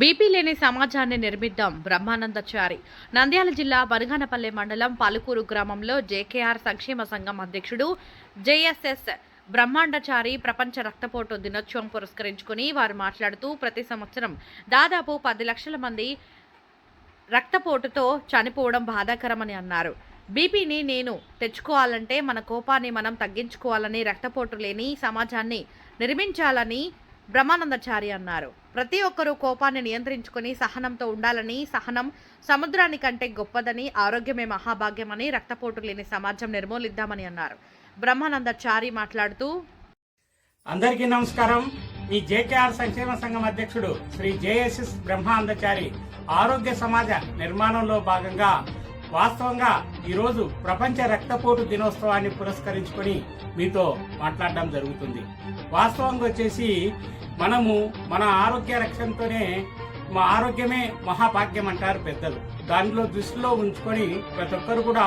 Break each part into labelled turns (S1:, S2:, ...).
S1: BP లేని సమాజాన్ని నిర్మిద్దాం బ్రహ్మానందచారి. నంద్యాల జిల్లా బనగానపల్లె మండలం పాలకూరు గ్రామంలో జేకేఆర్ సంక్షేమ సంఘం అధ్యక్షుడు జేఎస్ఎస్ బ్రహ్మాండచారి ప్రపంచ రక్తపోటు దినోత్సవం పురస్కరించుకుని వారు మాట్లాడుతూ ప్రతి సంవత్సరం దాదాపు పది లక్షల మంది రక్తపోటుతో చనిపోవడం బాధాకరమని అన్నారు. బీపీని నేను తెచ్చుకోవాలంటే మన కోపాన్ని మనం తగ్గించుకోవాలని రక్తపోటు లేని సమాజాన్ని నిర్మించాలని బ్రహ్మానందచారి అన్నారు. ప్రతి ఒక్కరూ కోపాన్ని నియంత్రించుకొని సహనంతో ఉండాలని సహనం సముద్రాని కంటే గొప్పదని ఆరోగ్యమే మహాభాగ్యమని రక్తపోటు లేని సమాజం నిర్మూలిద్దామని అన్నారు. బ్రహ్మానందచారి మాట్లాడుతూ
S2: అందరికీ నమస్కారం. ఈ జేకేఆర్ సంక్షేమ సంఘం అధ్యక్షుడు శ్రీ జేఎస్ఎస్ బ్రహ్మాందచారి ఆరోగ్య సమాజ నిర్మాణంలో భాగంగా వాస్తవంగా ఈరోజు ప్రపంచ రక్తపోటు దినోత్సవాన్ని పురస్కరించుకొని మీతో మాట్లాడడం జరుగుతుంది. వాస్తవంగా వచ్చేసి మనము మన ఆరోగ్య రక్షణతోనే మా ఆరోగ్యమే మహాభాగ్యం అంటారు పెద్దలు. దానిలో దృష్టిలో ఉంచుకొని ప్రతి ఒక్కరు కూడా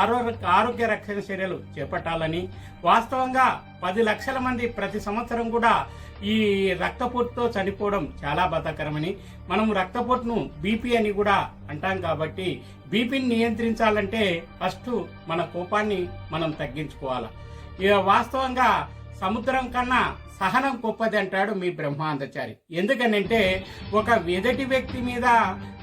S2: ఆరోగ్య ఆరోగ్య రక్షణ చర్యలు చేపట్టాలని. వాస్తవంగా పది లక్షల మంది ప్రతి సంవత్సరం కూడా ఈ రక్తపోటుతో చనిపోవడం చాలా బాధాకరమని. మనం రక్తపోటును బీపీ అని కూడా అంటాం కాబట్టి బీపీని నియంత్రించాలంటే ఫస్ట్ మన కోపాన్ని మనం తగ్గించుకోవాలి. ఇక వాస్తవంగా సముద్రం కన్నా సహనం గొప్పది అంటాడు మీ బ్రహ్మాందచారి ఎందుకనంటే ఒక ఎదటి వ్యక్తి మీద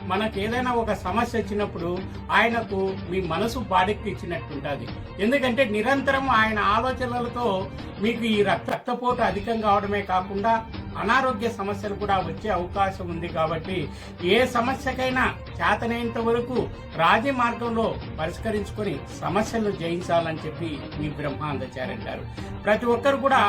S2: మనకు ఏదైనా ఒక సమస్య వచ్చినప్పుడు ఆయనకు మీ మనసు బాడెక్కిచ్చినట్టుంటుంది ఎందుకంటే నిరంతరం ఆయన ఆలోచనలతో మీకు ఈ రక్త రక్తపోటు అధికం కావడమే కాకుండా అనారోగ్య సమస్యలు కూడా వచ్చే అవకాశం ఉంది కాబట్టి ఏ సమస్యకైనా చేతనైనంత వరకు రాజీ మార్గంలో పరిష్కరించుకొని సమస్యలను జయించాలని చెప్పి మీ బ్రహ్మాందచారి అంటారు ప్రతి ఒక్కరు కూడా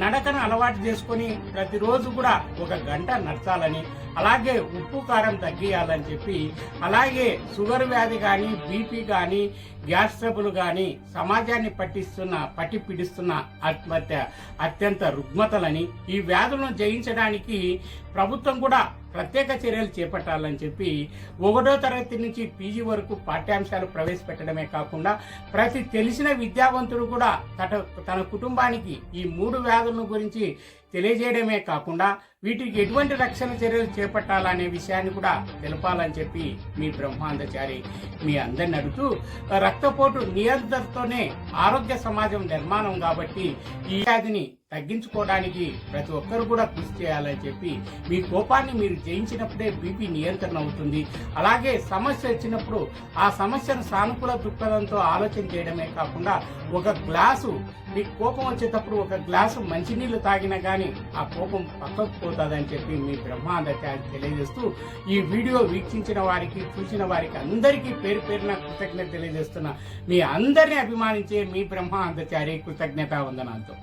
S2: నడకను అలవాటు చేసుకొని ప్రతిరోజు కూడా ఒక గంట నడచాలని అలాగే ఉప్పు కారం తగ్గియాలని చెప్పి అలాగే షుగర్ వ్యాధి కానీ బీపీ కానీ గ్యాస్ ట్రబుల్ కానీ సమాజాన్ని పట్టిస్తున్న పట్టి పిడిస్తున్న ఆత్మహత్య అత్యంత రుగ్మతలని ఈ వ్యాధులను చేయించడానికి ప్రభుత్వం కూడా ప్రత్యేక చర్యలు చేపట్టాలని చెప్పి ఒకటో తరగతి నుంచి పీజీ వరకు పాఠ్యాంశాలు ప్రవేశపెట్టడమే కాకుండా ప్రతి తెలిసిన విద్యావంతుడు కూడా తన తన కుటుంబానికి ఈ మూడు వ్యాధులను గురించి తెలియజేయడమే కాకుండా వీటికి ఎటువంటి రక్షణ చర్యలు చేపట్టాలనే విషయాన్ని కూడా తెలపాలని చెప్పి మీ బ్రహ్మాందచారి మీ అందరిని అడుగుతూ రక్తపోటు నియంత్రణతోనే ఆరోగ్య సమాజం నిర్మాణం కాబట్టి ఈ వ్యాధిని తగ్గించుకోవడానికి ప్రతి ఒక్కరు కూడా కృషి చేయాలని చెప్పి మీ కోపాన్ని మీరు జయించినప్పుడే బీపీ నియంత్రణ అవుతుంది. అలాగే సమస్య వచ్చినప్పుడు ఆ సమస్యను సానుకూల దృక్పథంతో ఆలోచన చేయడమే కాకుండా ఒక గ్లాసు మీకు కోపం వచ్చేటప్పుడు ఒక గ్లాసు మంచినీళ్ళు తాగినా కానీ ఆ కోపం పక్కకు పోతుందని చెప్పి మీ బ్రహ్మాండాచారి తెలియజేస్తూ ఈ వీడియో వీక్షించిన వారికి చూసిన వారికి అందరికీ పేరు పేరున కృతజ్ఞత తెలియజేస్తున్న. మీ అందరిని అభిమానించే మీ బ్రహ్మాందచారి కృతజ్ఞతా వందనాలతో